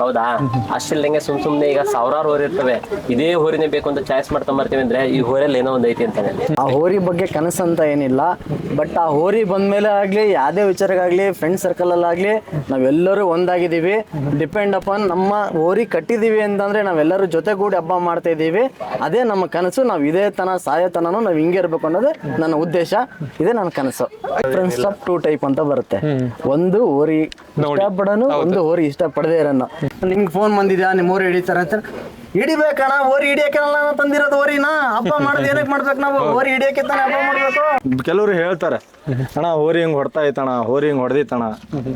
ಹೌದಾ? ಅಷ್ಟಿಲ್ದಂಗೆ ಸುಮ್ ಸುಮ್ನೆ ಈಗ ಸಾವಿರಾರು ಹೋರಿ ಇರ್ತವೆ. ಇದೇ ಹೋರಿನೇ ಬೇಕು ಅಂತ ಚಾಯ್ಸ್ ಮಾಡ್ತಾ ಬರ್ತೀವಿ ಅಂದ್ರೆ ಈ ಹೋರಲ್ಲಿ ಏನೋ ಒಂದ್ ಐತಿ ಅಂತಾನೆ ಆ ಹೋರಿ ಬಗ್ಗೆ ಕನಸು ಅಂತ ಏನಿಲ್ಲ ಬಟ್ ಆ ಹೋರಿ ಬಂದ್ಮೇಲೆ ಆಗಲಿ ಯಾವ್ದೇ ವಿಚಾರಕ್ಕಾಗಲಿ ಫ್ರೆಂಡ್ ಸರ್ಕಲ್ ಸರ್ಕಲಲ್ಲಾಗಲಿ ನಾವೆಲ್ಲರೂ ಒಂದಾಗಿದ್ದೀವಿ. ಡಿಪೆಂಡ್ ಅಪಾನ್ ನಮ್ಮ ಹೋರಿ ಕಟ್ಟಿದೀವಿ ಅಂತಂದ್ರೆ ನಾವೆಲ್ಲರೂ ಜೊತೆಗೂಡಿ ಹಬ್ಬ ಮಾಡ್ತಾ ಇದ್ದೀವಿ. ಅದೇ ನಮ್ಮ ಕನಸು ನಾವು ಇದೇ ತನ ಸಾಯೋ ನಾವ್ ನಾವು ಹಿಂಗೆ ಇರಬೇಕು ಅನ್ನೋದು ನನ್ನ ಉದ್ದೇಶ. ಇದೇ ನನ್ನ ಕನಸು. ಫ್ರೆಂಡ್ಸ್ ಟೂ ಟೈಪ್ ಅಂತ ಬರುತ್ತೆ. ಒಂದು ಹೋರಿ ಇಷ್ಟಪಡೋನು ಒಂದು ಹೋರಿ ಇಷ್ಟಪಡದೇ ಇರೋನು. ನಿಮ್ಗೆ ಫೋನ್ ಬಂದಿದ್ಯಾ? ನಿಮ್ಮ ಊರು ಹಿಡಿತಾರೆ ಅಂತ ಹಿಡಿಬೇಕಣ್ಣ ಓರಿ ಹಿಡಿಯಕ್ಕೆಲ್ಲ ತಂದಿರೋದು ಓರಿನ ಹಬ್ಬ ಮಾಡೋದು ಏನಕ್ಕೆ ಮಾಡ್ಬೇಕು ನಾವು? ಓರಿ ಹಿಡಿಯಕ್ಕೆ ತಾನೆ ಹಬ್ಬ ಮಾಡ್ಬೇಕು? ಕೆಲವರು ಹೇಳ್ತಾರೆ ಅಣ್ಣ ಹೋರಿ ಹಿಂಗ್ ಹೊಡ್ತಾ ಐತಣ ಓರಿ ಹಿಂಗ್ ಹೊಡೆದಿತ್ತಣ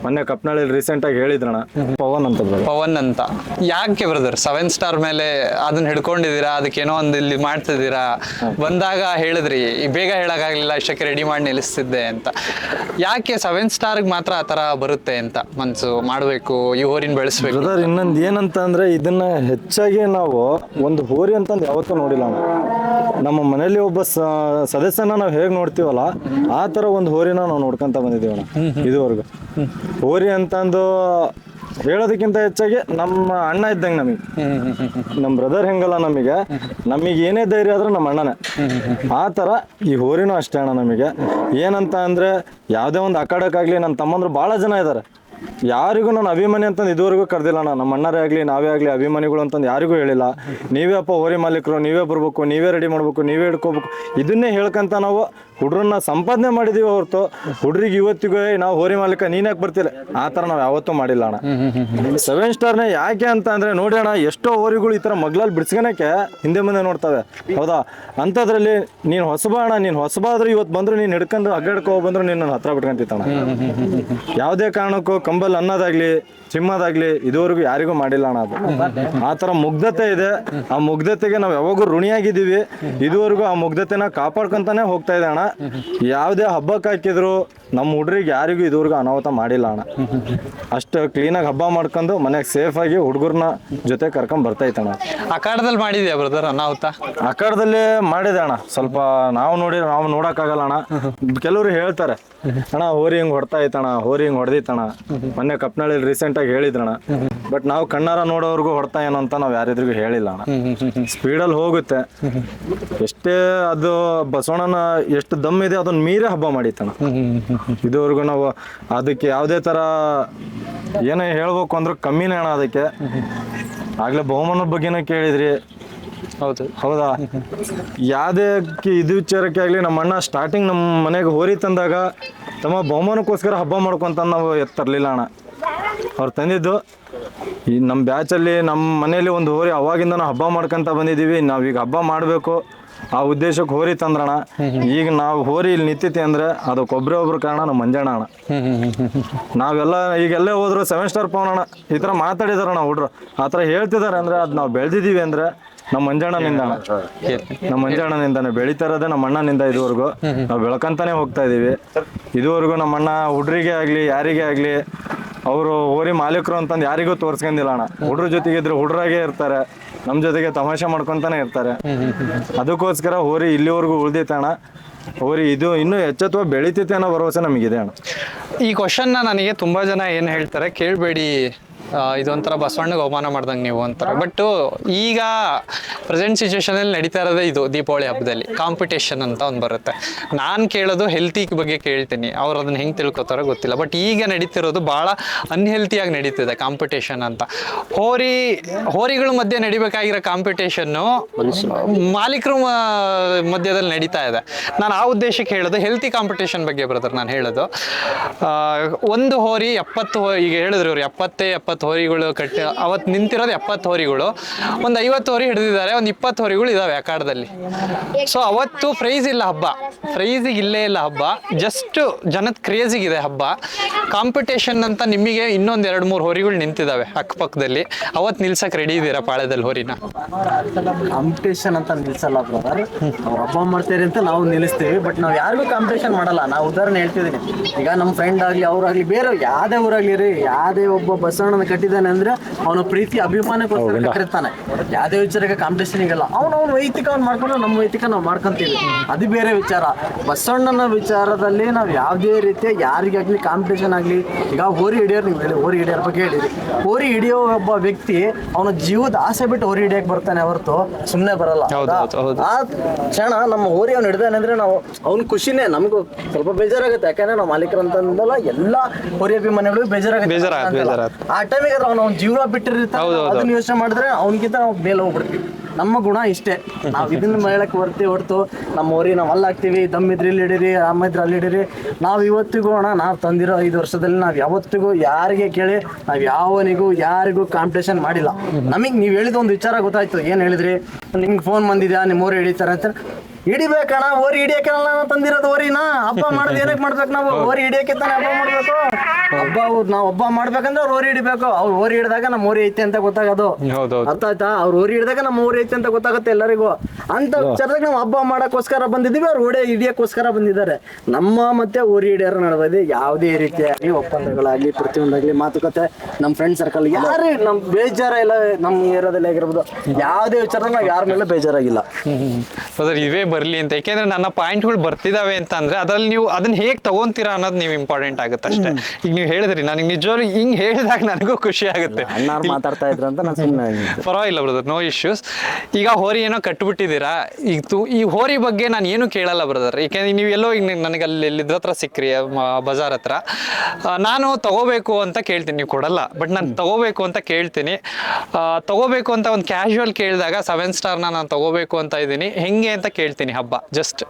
ಮೊನ್ನೆ ಕಪ್ನಳ್ಳಿ ರೀಸೆಂಟ್ ಆಗಿ ಹೇಳಿದ್ರಣ ಪವನ್ ಅಂತ brother. ಪವನ್ ಅಂತ. ಯಾಕೆ ಬ್ರದರ್ ಸೆವೆನ್ ಸ್ಟಾರ್ ಮೇಲೆ ಅದನ್ನ ಹಿಡ್ಕೊಂಡಿದ್ದೀರಾ? ಅದಕ್ಕೇನೋ ಒಂದು ಇಲ್ಲಿ ಮಾಡ್ತಿದ್ದೀರಾ? ಬಂದಾಗ ಹೇಳಿದ್ರಿ ಈ ಬೇಗ ಹೇಳಕ್ಕಾಗ್ಲಿಲ್ಲ ಇಷ್ಟಕ್ಕೆ ರೆಡಿ ಮಾಡಿ ನಿಲ್ಲಿಸ್ತಿದ್ದೆ ಅಂತ. ಯಾಕೆ ಸೆವೆನ್ ಸ್ಟಾರ್ಗೆ ಮಾತ್ರ ಆ ತರ ಬರುತ್ತೆ ಅಂತ ಮನ್ಸು? ಮಾಡಬೇಕು ಈ ಹೋರಿನ ಬೆಳೆಸ್ಬೇಕು. ಬ್ರದರ್ ಇನ್ನೊಂದು ಏನಂತ ಅಂದ್ರೆ ಇದನ್ನ ಹೆಚ್ಚಾಗಿ ನಾವು ಒಂದು ಹೋರಿ ಅಂತಂದು ಯಾವತ್ತೂ ನೋಡಿಲ್ಲ ನಾವು. ನಮ್ಮ ಮನೆಯಲ್ಲಿ ಒಬ್ಬ ಸದಸ್ಯನ ನಾವು ಹೇಗೆ ನೋಡ್ತೀವಲ್ಲ ಆ ಥರ ಒಂದು ಹೋರಿನ ನಾವು ನೋಡ್ಕೊಂತ ಬಂದಿದ್ದೀವಿ ಅಣ್ಣ. ಇದುವರೆಗೂ. ಹೋರಿ ಅಂತಂದು ಹೇಳೋದಕ್ಕಿಂತ ಹೆಚ್ಚಾಗಿ ನಮ್ಮ ಅಣ್ಣ ಇದ್ದಂಗೆ ನಮಗೆ. ನಮ್ಮ ಬ್ರದರ್ ಹೆಂಗಲ್ಲ ನಮಗೆ. ನಮಗೆ ಏನೇ ಧೈರ್ಯ ಆದ್ರೂ ನಮ್ಮ ಅಣ್ಣನೇ. ಆ ಥರ ಈ ಹೋರಿನೂ ಅಷ್ಟೇ ಅಣ್ಣ ನಮಗೆ. ಏನಂತ ಅಂದರೆ ಯಾವುದೇ ಒಂದು ಅಕಾಡಕ್ಕಾಗಲಿ ನನ್ನ ತಮ್ಮಂದ್ರು ಭಾಳ ಜನ ಇದ್ದಾರೆ ಯಾರಿಗೂ ನಾನು ಅಭಿಮಾನಿ ಅಂತಂದು ಇದುವರೆಗೂ ಕರೆದಿಲ್ಲ ನಾನು ನಮ್ಮ ಅಣ್ಣರೇ ಆಗಲಿ, ನಾವೇ ಆಗಲಿ ಅಭಿಮಾನಿಗಳು ಅಂತಂದು ಯಾರಿಗೂ ಹೇಳಿಲ್ಲ. ನೀವೇ ಅಪ್ಪ ಹೋರಿ ಮಾಲೀಕರು, ನೀವೇ ಬರಬೇಕು, ನೀವೇ ರೆಡಿ ಮಾಡಬೇಕು, ನೀವೇ ಹಿಡ್ಕೋಬೇಕು. ಇದನ್ನೇ ಹೇಳ್ಕೊಂತ ನಾವು ಹುಡ್ರನ್ನ ಸಂಪಾದನೆ ಮಾಡಿದೀವಿ ಹೊರತು. ಹುಡ್ರಿಗೆ ಇವತ್ತಿಗೂ "ಏಯ್, ನಾವು ಹೋರಿ ಮಾಲೀಕ ನೀನ್ ಯಾಕೆ ಬರ್ತಿಲ್ಲ ಆ ಥರ ನಾವು ಯಾವತ್ತೂ ಮಾಡಿಲ್ಲ ಅಣ್ಣ. ಸೆವೆನ್ ಸ್ಟಾರ್ನೇ ಯಾಕೆ ಅಂತ ಅಂದ್ರೆ ನೋಡಿ ಅಣ್ಣ ಎಷ್ಟೋ ಹೋರಿಗಳು ಈ ಥರ ಮಗ್ಲಲ್ಲಿ ಬಿಡ್ಸ್ಕೊಳಕ್ಕೆ ಹಿಂದೆ ಮುಂದೆ ನೋಡ್ತವೆ. ಹೌದಾ? ಅಂಥದ್ರಲ್ಲಿ ನೀನು ಹೊಸಬ ಅಣ್ಣ ನೀನು ಹೊಸಬ ಆದ್ರೂ ಇವತ್ತು ಬಂದ್ರು ನೀನು ಹಿಡ್ಕೊಂಡು ಅಗ್ಗಾಡ್ಕೋ ಬಂದ್ರು ನೀನು ನನ್ನ ಹತ್ರ ಬಿಟ್ಕೊಂತಿತ್ತಣ್ಣ. ಯಾವುದೇ ಕಾರಣಕ್ಕೂ ಕಂಬಲ್ ಅನ್ನೋದಾಗ್ಲಿ ಸಿಂಹದಾಗ್ಲಿ ಇದುವರೆಗೂ ಯಾರಿಗೂ ಮಾಡಿಲ್ಲ ಅಣ್ಣ ಅದು. ಆ ಥರ ಮುಗ್ಧತೆ ಇದೆ. ಆ ಮುಗ್ಧತೆಗೆ ನಾವು ಯಾವಾಗೂ ಋಣಿಯಾಗಿದ್ದೀವಿ. ಇದುವರೆಗೂ ಆ ಮುಗ್ಧತೆನ ಕಾಪಾಡ್ಕೊಂತಾನೆ ಹೋಗ್ತಾ ಇದೆ ಅಣ್ಣ. ಯಾವುದೇ ಹಬ್ಬಕ್ಕೆ ಹಾಕಿದ್ರು ನಮ್ಮ ಹುಡುಗರಿಗೆ ಯಾರಿಗೂ ಇದುವರೆಗೂ ಅನಾಹುತ ಮಾಡಿಲ್ಲ ಅಣ್ಣ. ಅಷ್ಟು ಕ್ಲೀನಾಗಿ ಹಬ್ಬ ಮಾಡ್ಕೊಂಡು ಮನೆಗೆ ಸೇಫಾಗಿ ಹುಡುಗರನ್ನ ಜೊತೆ ಕರ್ಕೊಂಡ್ ಬರ್ತಾಯ್ತಣ್ಣ ಅಖಾಡದಲ್ಲಿ ಮಾಡಿದ್ಯಾ ಬ್ರದರ್ ಅನಾಹುತ? ಅಖಾಡದಲ್ಲಿ ಮಾಡಿದೆ ಅಣ್ಣ. ಸ್ವಲ್ಪ ನಾವು ನೋಡಿ ನಾವು ನೋಡಕ್ಕಾಗಲ್ಲ ಅಣ್ಣ. ಕೆಲವರು ಹೇಳ್ತಾರೆ ಅಣ್ಣ ಹೋರಿ ಹಿಂಗ್ ಹೊಡ್ತಾ ಐತಣ್ಣ ಹೋರಿ ಹಿಂಗ್ ಹೊಡೆದಿತ್ತಣ್ಣ ಮೊನ್ನೆ ಕಪ್ನಳ್ಳಿ ರೀಸೆಂಟ್ ಆಗಿ ಹೇಳಿದ್ರಣ್ಣ. ಬಟ್ ನಾವು ಕಣ್ಣಾರ ನೋಡೋರ್ಗು ಹೊಡ್ತಾ ಏನೋ ಅಂತ ನಾವು ಯಾರಿದ್ರಿಗೂ ಹೇಳಿಲ್ಲ ಅಣ್ಣ. ಸ್ಪೀಡಲ್ಲಿ ಹೋಗುತ್ತೆ. ಎಷ್ಟೇ ಅದು ಬಸವಣ್ಣನ ಎಷ್ಟು ದಮ್ ಇದೆ ಅದನ್ನ ಮೀರೆ ಹಬ್ಬ ಮಾಡಿತ್ತಣ್ಣ ಇದುವರೆಗೂ ನಾವು ಅದಕ್ಕೆ ಯಾವುದೇ ತರ ಏನೇ ಹೇಳ್ಬೇಕು ಅಂದ್ರೆ ಕಮ್ಮಿನೇ ಅಣ್ಣ ಅದಕ್ಕೆ. ಆಗ್ಲೇ ಬಹುಮಾನದ ಬಗ್ಗೆನೇ ಕೇಳಿದ್ರಿ. ಹೌದು. ಹೌದಾ? ಯಾವುದೇ ಇದು ವಿಚಾರಕ್ಕೆ ಆಗಲಿ ನಮ್ಮ ಅಣ್ಣ ಸ್ಟಾರ್ಟಿಂಗ್ ನಮ್ಮ ಮನೆಗೆ ಹೋರಿ ತಂದಾಗ ತಮ್ಮ ಬಹುಮಾನಕ್ಕೋಸ್ಕರ ಹಬ್ಬ ಮಾಡ್ಕೊಂತ ನಾವು ಎತ್ತರ್ಲಿಲ್ಲ ಅಣ್ಣ. ಅವ್ರು ತಂದಿದ್ದು, ಈ ನಮ್ಮ ಬ್ಯಾಚಲ್ಲಿ ನಮ್ಮ ಮನೇಲಿ ಒಂದು ಹೋರಿ ಅವಾಗಿಂದ ಹಬ್ಬ ಮಾಡ್ಕೊಂತ ಬಂದಿದ್ದೀವಿ, ನಾವೀಗ ಹಬ್ಬ ಮಾಡಬೇಕು. ಆ ಉದ್ದೇಶಕ್ಕೆ ಹೋರಿ ತಂದ್ರಣ. ಈಗ ನಾವು ಹೋರಿ ಇಲ್ಲಿ ನಿಂತೈತಿ ಅಂದ್ರೆ ಅದಕ್ಕೆ ಒಬ್ಬರೇ ಒಬ್ರು ಕಾರಣ ನಮ್ಮ ಮಂಜಣ್ಣ ಅಣ್ಣ. ನಾವೆಲ್ಲ ಈಗೆಲ್ಲೇ ಹೋದ್ರು ಸೆವೆನ್ ಸ್ಟಾರ್ ಅಣ್ಣ. ಈ ಥರ ಮಾತಾಡಿದಾರಣ್ಣ ಹುಡ್ರು. ಆ ಥರ ಹೇಳ್ತಿದ್ದಾರೆ ಅಂದ್ರೆ ಅದು ನಾವು ಬೆಳೆದಿದ್ದೀವಿ ಅಂದ್ರೆ ನಮ್ಮ ಮಂಜಣ್ಣನಿಂದ ನಮ್ಮ ಮಂಜಣ್ಣನಿಂದಾನೆ. ಬೆಳೀತಾ ಇರೋದೇ ನಮ್ಮ ಅಣ್ಣನಿಂದ ಇದುವರೆಗೂ. ನಾವು ಬೆಳ್ಕಂತಾನೆ ಹೋಗ್ತಾ ಇದೀವಿ. ಇದುವರೆಗೂ ನಮ್ಮ ಅಣ್ಣ ಹುಡ್ರಿಗೆ ಆಗಲಿ, ಯಾರಿಗೇ ಆಗ್ಲಿ ಅವರು ಹೋರಿ ಮಾಲೀಕರು ಅಂತಂದು ಯಾರಿಗೂ ತೋರ್ಸ್ಕೊಂಡಿಲ್ಲ ಅಣ್ಣ. ಹುಡ್ರ ಜೊತೆಗೆ ಇದ್ರೆ ಹುಡ್ರಾಗೆ ಇರ್ತಾರೆ. ನಮ್ಮ ಜೊತೆಗೆ ತಮಾಷೆ ಮಾಡ್ಕೊಂತಾನೆ ಇರ್ತಾರೆ. ಅದಕ್ಕೋಸ್ಕರ ಹೋರಿ ಇಲ್ಲಿವರೆಗೂ ಉಳ್ದೈತೆ ಅಣ್ಣ. ಹೋರಿ ಇದು ಇನ್ನೂ ಎಚ್ಚೆತ್ವ ಬೆಳಿತೈತೆ ಅನ್ನೋ ಭರವಸೆ ನಮಗಿದೆ ಅಣ್ಣ. ಈ ಕ್ವಶನ್ನ ನನಗೆ ತುಂಬಾ ಜನ ಏನು ಹೇಳ್ತಾರೆ ಕೇಳಬೇಡಿ. ಇದೊಂಥರ ಬಸವಣ್ಣಗೆ ಅವಮಾನ ಮಾಡ್ದಂಗೆ ನೀವು ಅಂತಾರೆ ಬಟ್ ಈಗ ಪ್ರೆಸೆಂಟ್ ಸಿಚುವೇಶನಲ್ಲಿ ನಡೀತಾ ಇರೋದೇ ಇದು ದೀಪಾವಳಿ ಹಬ್ಬದಲ್ಲಿ. ಕಾಂಪಿಟೇಷನ್ ಅಂತ ಒಂದು ಬರುತ್ತೆ. ನಾನು ಕೇಳೋದು ಹೆಲ್ತಿ ಬಗ್ಗೆ ಕೇಳ್ತೀನಿ. ಅವ್ರು ಅದನ್ನ ಹೆಂಗೆ ತಿಳ್ಕೊತಾರೋ ಗೊತ್ತಿಲ್ಲ. ಬಟ್ ಈಗ ನಡೀತಿರೋದು ಭಾಳ ಅನ್ಹೆಲ್ತಿಯಾಗಿ ನಡೀತಿದೆ ಕಾಂಪಿಟೇಷನ್ ಅಂತ. ಹೋರಿ, ಹೋರಿಗಳ ಮಧ್ಯೆ ನಡಿಬೇಕಾಗಿರೋ ಕಾಂಪಿಟೇಷನ್ನು ಮಾಲೀಕರು ಮಧ್ಯದಲ್ಲಿ ನಡೀತಾ ಇದೆ. ನಾನು ಆ ಉದ್ದೇಶಕ್ಕೆ ಹೇಳೋದು ಹೆಲ್ತಿ ಕಾಂಪಿಟೇಷನ್ ಬಗ್ಗೆ ಬ್ರದರ್ ನಾನು ಹೇಳೋದು. ಒಂದು ಹೋರಿ ಎಪ್ಪತ್ತು ಈಗ ಹೇಳಿದ್ರು ಇವ್ರು ಎಪ್ಪತ್ತೇ, ಎಪ್ಪತ್ತು ಹೋರಿಗಳು ಕಟ್ಟಿ ಅವತ್ತು ನಿಂತಿರೋದು ಎಪ್ಪತ್ತು ಹೋರಿಗಳು. ಒಂದು ಐವತ್ತು ಹೋರಿ ಹಿಡಿದಿದ್ದಾರೆ, ಒಂದು ಇಪ್ಪತ್ತು ಹೋರಿಗಳು ಇದಾವೆ ಆಕಾಡದಲ್ಲಿ ಸೊ ಅವತ್ತು ಪ್ರೈಸ್ ಇಲ್ಲ ಹಬ್ಬ. ಪ್ರೈಸಿಗೆ ಇಲ್ಲೇ ಇಲ್ಲ ಹಬ್ಬ. ಜಸ್ಟ್ ಜನದ ಕ್ರೇಜಿಗಿದೆ ಹಬ್ಬ. ಕಾಂಪಿಟೇಷನ್ ಅಂತ ನಿಮಗೆ ಇನ್ನೊಂದು ಎರಡು ಮೂರು ಹೋರಿಗಳು ನಿಂತಿದ್ದಾವೆ ಅಕ್ಕಪಕ್ಕದಲ್ಲಿ. ಅವತ್ತು ನಿಲ್ಸಕ್ಕೆ ರೆಡಿ ಇದ್ದೀರಾ ಪಾಳ್ಯದಲ್ಲಿ ಹೋರಿನ? ಕಾಂಪಿಟೇಷನ್ ಅಂತ ನಿಲ್ಸಲ್ಲ ಬ್ರದರ್ ಹಬ್ಬ ಮಾಡ್ತೀರಿ ಅಂತ ನಾವು ನಿಲ್ಲಿಸ್ತೀವಿ ಬಟ್ ನಾವು ಯಾರಿಗೂ ಕಾಂಪಿಟೇಷನ್ ಮಾಡಲ್ಲ. ನಾವು ಉದಾಹರಣೆ ಹೇಳ್ತಿದ್ದೀನಿ. ಈಗ ನಮ್ಮ ಫ್ರೆಂಡ್ ಆಗಲಿ ಅವ್ರಾಗಲಿ ಬೇರೆ ಯಾವುದೇ ಊರಾಗಲಿ ರೀ, ಯಾವುದೇ ಒಬ್ಬ ಬಸವಣ್ಣನ ಕಟ್ಟಿದ್ದಾನೆ ಅಂದ್ರೆ ಅವನ ಪ್ರೀತಿ ಅಭಿಮಾನಕ್ಕೋಸ್ಕರ ಕಟ್ಟಿರ್ತಾನೆ. ಯಾವುದೇ ವಿಚಾರಕ್ಕೆ ಕಾಂಪಿಟೇಷನ್ ಈಗಲ್ಲ ಅವ್ನು ಅವ್ನ ವೈಯಕ್ತಿಕ ಅವ್ನು ಮಾಡ್ಕೊಂಡು ನಮ್ಮ ವೈಯಕ್ತಿಕ ನಾವು ಮಾಡ್ಕೊಂತೀವಿ. ಅದು ಬೇರೆ ವಿಚಾರ. ಬಸವಣ್ಣನ ವಿಚಾರದಲ್ಲಿ ನಾವು ಯಾವುದೇ ರೀತಿಯ ಯಾರಿಗಾಗ್ಲಿ ಕಾಂಪಿಟೇಷನ್ ಆಗಲಿ ಈಗ ಹೋರಿ ಹಿಡಿಯೋರು ನೀವು ಹೇಳಿ ಹೋರಿ ಹಿಡಿಯೋರ ಬಗ್ಗೆ ಹೇಳಿರಿ. ಹೋರಿ ಹಿಡಿಯೋ ಒಬ್ಬ ವ್ಯಕ್ತಿ ಅವನ ಜೀವದ ಆಸೆ ಬಿಟ್ಟು ಹೋರಿ ಹಿಡಿಯಕ್ಕೆ ಬರ್ತಾನೆ ಹೊರತು ಸುಮ್ಮನೆ ಬರಲ್ಲ. ಆ ಕ್ಷಣ ನಮ್ಮ ಹೋರಿ ಅವ್ನು ಹಿಡ್ದಾನೆ ಅಂದ್ರೆ ನಾವು ಅವ್ನ ಖುಷಿನೇ. ನಮಗೂ ಸ್ವಲ್ಪ ಬೇಜಾರಾಗುತ್ತೆ. ಯಾಕಂದ್ರೆ ನಾವು ಮಾಲೀಕರು ಎಲ್ಲಾ ಹೋರಿ ಅಭಿಮಾನಿಗಳು ಬೇಜಾರಾಗುತ್ತೆ. ಆ ಟೈಮ್ ಬೇಜಾರಾಗುತ್ತೆ. ಆ ಟೈಮಿಗೆ ಅವ್ನು ಅವ್ನ ಜೀವನ ಬಿಟ್ಟಿರ್ತಾನೆ. ಅದನ್ನ ಯೋಚನೆ ಮಾಡಿದ್ರೆ ಅವ್ನಿಗಿಂತ ನಾವು ಮೇಲೆ ಹೋಗ್ಬಿಡ್ತೀವಿ. ನಮ್ಮ ಗುಣ ಇಷ್ಟೇ. ನಾವು ಇದನ್ನ ಮೇಳಕ್ಕೆ ಬರ್ತೀವಿ ಹೊರತು ನಮ್ಮ ಊರಿ ನಾವು ಅಲ್ಲಿ ಹಾಕ್ತೀವಿ ದಮ್ ಇದ್ರೆ ಇಲ್ಲಿ ಹಿಡೀರಿ ಅಮ್ಮಿದ್ರೆ ಇದ್ರೆ ಅಲ್ಲಿ ಹಿಡೀರಿ ನಾವು ಇವತ್ತಿಗೂ ಅಣ್ಣ ನಾವು ತಂದಿರೋ ಐದು ವರ್ಷದಲ್ಲಿ ನಾವು ಯಾವತ್ತಿಗೂ ಯಾರಿಗೆ ಕೇಳಿ ನಾವು ಯಾವನಿಗೂ ಯಾರಿಗೂ ಕಾಂಪಿಟೇಷನ್ ಮಾಡಿಲ್ಲ. ನಮಗೆ ನೀವು ಹೇಳಿದ ಒಂದು ವಿಚಾರ ಗೊತ್ತಾಯ್ತು. ಏನು ಹೇಳಿದ್ರಿ? ನಿಮ್ಗೆ ಫೋನ್ ಬಂದಿದ್ಯಾ? ನಿಮ್ಮ ಊರು ಹಿಡಿತಾರೆ ಅಂತ ಹಿಡಿಬೇಕಣ್ಣ ಓರಿ ಹಿಡಿಯಕ್ಕೆ ನಾವು ತಂದಿರೋದು ಓರಿನ? ಹಬ್ಬ ಮಾಡೋದು ಏನಕ್ಕೆ ಮಾಡ್ಬೇಕು ನಾವು? ಓರಿ ಹಿಡಿಯಕ್ಕೆ ತಾನೇ ಹಬ್ಬ ಮಾಡ್ಬೇಕು? ಹಬ್ಬ ನಾವು ಹಬ್ಬ ಮಾಡ್ಬೇಕಂದ್ರೆ ಅವ್ರು ಓರಿ ಹಿಡಿಬೇಕು. ಅವ್ರು ಓರಿ ಹಿಡಿದಾಗ ನಮ್ಮ ಓರಿ ಐತೆ ಅಂತ ಗೊತ್ತಾಗೋದು. ಅರ್ಥ ಆಯ್ತಾ? ಅವ್ರು ಓರಿ ಹಿಡಿದಾಗ ನಮ್ಮ ಓರಿ ಐತೆ ಅಂತ ಗೊತ್ತಾಗುತ್ತೆ ಎಲ್ಲರಿಗೂ. ಅಂತ ವಿಚಾರದಾಗ ನಾವು ಹಬ್ಬ ಮಾಡಕ್ಕೋಸ್ಕರ ಬಂದಿದ್ದೀವಿ ಅವ್ರು ಓಡಿ ಹಿಡಿಯಕ್ಕೋಸ್ಕರ ಬಂದಿದ್ದಾರೆ. ನಮ್ಮ ಮತ್ತೆ ಓರಿ ಹಿಡಿಯೋರ ನಡುವೆ ಯಾವುದೇ ರೀತಿಯಾಗಿ ಒಪ್ಪಂದಗಳಾಗ್ಲಿ ಪ್ರತಿಯೊಂದಾಗ್ಲಿ ಮಾತುಕತೆ. ನಮ್ಮ ಫ್ರೆಂಡ್ ಸರ್ಕಲ್ ಯಾರು ನಮ್ ಬೇಜಾರ ಇಲ್ಲ ನಮ್ಮ ಏರಿಯಾದಲ್ಲಿ ಆಗಿರ್ಬೋದು. ಯಾವುದೇ ವಿಚಾರ ನಾವು ಯಾರ ಮೇಲೆ ಬೇಜಾರಾಗಿಲ್ಲ. ಇವೇ ಬರಲಿ ಅಂತ. ಯಾಕೆಂದ್ರೆ ನನ್ನ ಪಾಯಿಂಟ್ಗಳು ಬರ್ತಿದಾವೆ ಅಂತ ಅಂದ್ರೆ ಅದ್ರಲ್ಲಿ ನೀವು ಅದನ್ನ ಹೇಗೆ ತಗೊಂತೀರಾ ಅನ್ನೋದು ನೀವು ಇಂಪಾರ್ಟೆಂಟ್ ಆಗುತ್ತೆ ಅಷ್ಟೇ. ಈಗ ನೀವು ಹೇಳಿದ್ರಿ ನನಗೆ ನಿಜವಾಗ್ಲೂ ಹಿಂಗ್ ಹೇಳಿದಾಗ ನನಗೂ ಖುಷಿ ಆಗುತ್ತೆ. ಮಾತಾಡ್ತಾ ಇದ್ರು ಅಂತ ನಾನು ಸುಮ್ಮನೆ ಪರವಾಗಿಲ್ಲ ಬ್ರದರ್ ನೋ ಇಶ್ಯೂಸ್ ಈಗ ಹೋರಿ ಏನೋ ಕಟ್ಬಿಟ್ಟಿದ್ದೀರಾ? ಈಗ ತು ಈ ಹೋರಿ ಬಗ್ಗೆ ನಾನು ಏನು ಕೇಳಲ್ಲ ಬ್ರದರ್ ಯಾಕೆಂದ್ರೆ ನೀವು ಎಲ್ಲೋ ಈಗ ನನಗೆ ಅಲ್ಲಿ ಇಲ್ಲಿದ್ರ ಹತ್ರ ಸಿಕ್ಕ್ರಿ ಬಜಾರ್ ಹತ್ರ. ನಾನು ತಗೋಬೇಕು ಅಂತ ಕೇಳ್ತೀನಿ ನೀವು ಕೊಡಲ್ಲ. ಬಟ್ ನಾನು ತಗೋಬೇಕು ಅಂತ ಕೇಳ್ತೀನಿ. ಆ, ತಗೋಬೇಕು ಅಂತ ಒಂದು ಕ್ಯಾಶುವಲ್ ಕೇಳಿದಾಗ ಸೆವೆನ್ ಸ್ಟಾರ್ನ ನಾನು ತಗೋಬೇಕು ಅಂತ ಇದ್ದೀನಿ. ಹೆಂಗೆ ಅಂತ ಕೇಳ್ತೀನಿ. ಹಬ್ಬ. ಜಸ್ಟ್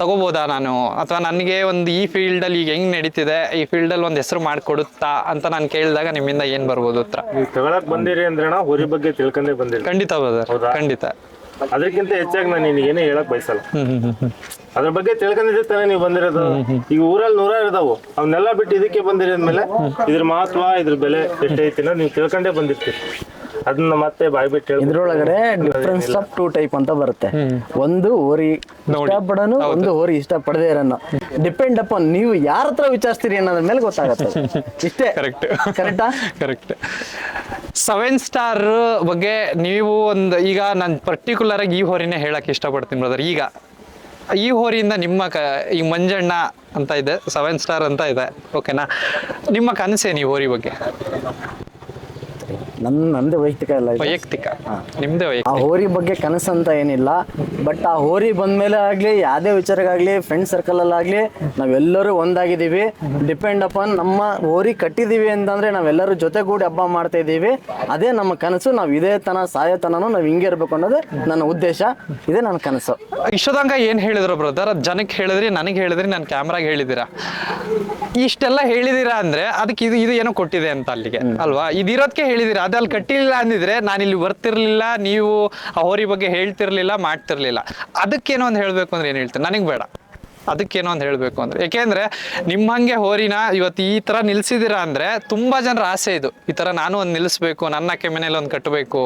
ತಗೋಬೋದಾ ನಾನು? ಅಥವಾ ನನಗೆ ಒಂದು ಈ ಫೀಲ್ಡಲ್ಲಿ ಈಗ ಹೆಂಗೆ ನಡೀತಿದೆ? ಈ ಫೀಲ್ಡಲ್ಲಿ ಒಂದು ಹೆಸರು ಮಾಡಿಕೊಡುತ್ತಾ ಅಂತ ನಾನು ಕೇಳಿದಾಗ ನಿಮ್ಮಿಂದ ಏನು ಬರ್ಬೋದು ಉತ್ತರ? ತಗೊಳಕ್ ಬಂದಿರಿ ಅಂದ್ರೆ ಊರಿ ಬಗ್ಗೆ ತಿಳ್ಕೊಂಡೇ ಬಂದಿರಿ. ಖಂಡಿತ? ಖಂಡಿತ. ಅದಕ್ಕಿಂತ ಹೆಚ್ಚಾಗಿ ನಾನು ನಿನಗೆ ಏನೇ ಹೇಳಕ್ ಬಯಸಲ್ಲ. ಅದ್ರ ಬಗ್ಗೆ ತಿಳ್ಕೊಂಡಿದ್ರೆ ತಾನೇ ನೀವು ಬಂದಿರೋದು. ಈಗ ಊರಲ್ಲಿ ನೂರಾರು ಇದಾವು. ಅವನ್ನೆಲ್ಲ ಬಿಟ್ಟು ಇದಕ್ಕೆ ಬಂದಿರೋದ್ಮೇಲೆ ಇದ್ರ ಮಹತ್ವ ಇದ್ರ ಬೆಲೆ ಎಷ್ಟೈತಿ ನೀವು ತಿಳ್ಕೊಂಡೇ ಬಂದಿರ್ತೀರಿ. ಅದನ್ನ ಮತ್ತೆ ಬಾಯ್ಬಿಟ್ಟು. ಇದ್ರೊಳಗಡೆ ಡಿಫ್ರೆನ್ಸ್ ಆಫ್ ಟೂ ಟೈಪ್ ಅಂತ ಬರುತ್ತೆ. ಒಂದು ಹೋರಿ ಇಷ್ಟಪಡೋನು ಒಂದು ಹೋರಿ ಇಷ್ಟಪಡದೇ ಇರೋನು. ಡಿಪೆಂಡ್ ಅಪಾನ್ ನೀವು ಯಾರ ಹತ್ರ ವಿಚಾರಿಸ್ತೀರಿ ಅನ್ನೋದ್ರ ಮೇಲೆ ಗೊತ್ತಾಗತ್ತೆ ಇಷ್ಟೇ. ಕರೆಕ್ಟ್ ಕರೆಕ್ಟಾ ಕರೆಕ್ಟ್ ಸೆವೆನ್ ಸ್ಟಾರ್ ಬಗ್ಗೆ ನೀವು ಒಂದು ಈಗ ನಾನು ಪರ್ಟಿಕ್ಯುಲರ್ ಆಗಿ ಈ ಹೋರಿನೇ ಹೇಳಕ್ ಇಷ್ಟಪಡ್ತೀನಿ ಬ್ರದರ್ ಈಗ ಈ ಹೋರಿಯಿಂದ ನಿಮ್ಮ ಕ ಈ ಮಂಜಣ್ಣ ಅಂತ ಇದೆ ಸೆವೆನ್ ಸ್ಟಾರ್ ಅಂತ ಇದೆ ಓಕೆನಾ ನಿಮ್ಮ ಕನಸೇನು ಈ ಹೋರಿ ಬಗ್ಗೆ? ನನ್ನ ನಂದೇ ವೈಯಕ್ತಿಕ ಎಲ್ಲ ಇದೆ? ವೈಯಕ್ತಿಕ. ನಿಮ್ದೇ ಆ ವೈಯಕ್ತಿಕ ಹೋರಿ ಬಗ್ಗೆ ಕನಸು ಅಂತ ಏನಿಲ್ಲ ಬಟ್ ಆ ಹೋರಿ ಬಂದ್ಮೇಲೆ ಆಗ್ಲಿ ಯಾವ್ದೇ ವಿಚಾರಕ್ಕಾಗ್ಲಿ ಫ್ರೆಂಡ್ ಸರ್ಕಲ್ ಅಲ್ಲಾಗ್ಲಿ ನಾವೆಲ್ಲರೂ ಒಂದಾಗಿದ್ದೀವಿ. ಡಿಪೆಂಡ್ ಅಪಾನ್ ನಮ್ಮ ಹೋರಿ ಕಟ್ಟಿದೀವಿ ಅಂತಂದ್ರೆ ನಾವೆಲ್ಲರೂ ಜೊತೆಗೂಡಿ ಹಬ್ಬ ಮಾಡ್ತಾ ಇದ್ದೀವಿ. ಅದೇ ನಮ್ಮ ಕನಸು ನಾವು ಇದೇ ತನ ಸಾಯೋ ನಾವ್ ನಾವು ಹಿಂಗೆ ಇರ್ಬೇಕು ಅನ್ನೋದು ನನ್ನ ಉದ್ದೇಶ. ಇದೇ ನನ್ನ ಕನಸು. ಇಷ್ಟೋದಂಗ ಏನ್ ಹೇಳಿದ್ರು ಬ್ರದರ್ ಜನಕ್ಕೆ ಹೇಳಿದ್ರಿ ನನಗೆ ಹೇಳಿದ್ರಿ ನಾನು ಕ್ಯಾಮ್ರಾಗೆ ಹೇಳಿದ್ದೀರಾ? ಇಷ್ಟೆಲ್ಲ ಹೇಳಿದೀರಾ ಅಂದ್ರೆ ಅದಕ್ಕೆ ಇದು ಇದು ಏನೋ ಕೊಟ್ಟಿದೆ ಅಂತ ಅಲ್ಲಿಗೆ ಅಲ್ವಾ? ಇದಿರೋದಕ್ಕೆ ಹೇಳಿದಿರಾ ಅದು ಅಲ್ಲಿ ಕಟ್ಟಿಲ್ಲ ಅಂದಿದ್ರೆ ನಾನು ಇಲ್ಲಿ ಬರ್ತಿರ್ಲಿಲ್ಲ ನೀವು ಹೋರಿ ಬಗ್ಗೆ ಹೇಳ್ತಿರ್ಲಿಲ್ಲ, ಮಾಡ್ತಿರ್ಲಿಲ್ಲ. ಅದಕ್ಕೇನೋ ಒಂದು ಹೇಳಬೇಕು ಅಂದ್ರೆ ಏನು ಹೇಳ್ತೀನಿ? ನನಗೆ ಬೇಡ. ಅದಕ್ಕೇನೋ ಒಂದು ಹೇಳಬೇಕು ಅಂದ್ರೆ. ಯಾಕೆಂದ್ರೆ ನಿಮ್ಮ ಹಂಗೆ ಹೋರಿನ ಇವತ್ತು ಈ ತರ ನಿಲ್ಸಿದಿರಾ ಅಂದ್ರೆ ತುಂಬಾ ಜನರ ಆಸೆ ಇದು. ಈ ತರ ನಾನು ಒಂದು ನಿಲ್ಲಿಸ್ಬೇಕು ನನ್ನ ಮನೇಲಿ ಒಂದು ಕಟ್ಟಬೇಕು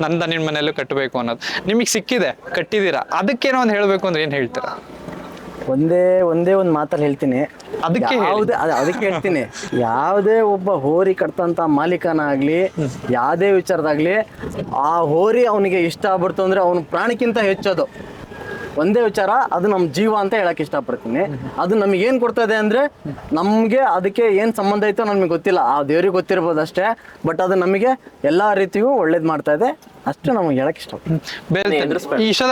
ನನ್ನ ನಿನ್ನ ಮನೇಲೂ ಕಟ್ಟಬೇಕು ಅನ್ನೋದು. ನಿಮಗೆ ಸಿಕ್ಕಿದೆ ಕಟ್ಟಿದ್ದೀರಾ ಅದಕ್ಕೇನೋ ಒಂದು ಹೇಳಬೇಕು ಅಂದ್ರೆ ಏನು ಹೇಳ್ತೀರಾ? ಒಂದೇ ಒಂದೇ ಒಂದು ಮಾತಲ್ಲಿ ಹೇಳ್ತೀನಿ. ಅದಕ್ಕೆ. ಯಾವುದೇ ಅದ್- ಅದಕ್ಕೆ ಹೇಳ್ತೀನಿ. ಯಾವುದೇ ಒಬ್ಬ ಹೋರಿ ಕಟ್ತಂತ ಮಾಲೀಕನ ಆಗ್ಲಿ ಯಾವುದೇ ವಿಚಾರದಾಗ್ಲಿ ಆ ಹೋರಿ ಅವನಿಗೆ ಇಷ್ಟ ಆಗ್ಬಿಡ್ತು ಅಂದ್ರೆ ಅವನ ಪ್ರಾಣಕ್ಕಿಂತ ಹೆಚ್ಚೋದು. ಒಂದೇ ವಿಚಾರ ಅದು ನಮ್ಮ ಜೀವ ಅಂತ ಹೇಳಕ್ ಇಷ್ಟಪಡ್ತೀನಿ. ಅದು ನಮಗೆ ಏನು ಇದೆ ಅಂದ್ರೆ ನಮಗೆ ಅದಕ್ಕೆ ಏನು ಸಂಬಂಧ ಐತೋ ನಮಗೆ ಗೊತ್ತಿಲ್ಲ. ಆ ದೇವ್ರಿಗೆ ಗೊತ್ತಿರ್ಬೋದು ಅಷ್ಟೇ ಬಟ್ ಅದು ನಮಗೆ ಎಲ್ಲ ರೀತಿಯೂ ಒಳ್ಳೇದು ಮಾಡ್ತಾ ಇದೆ. ಅಷ್ಟು ನಮ್ಗೆ ಹೇಳಕ್ ಇಷ್ಟಪಡ್ತೀನಿ. ಬೇರೆ ಇಷ್ಟ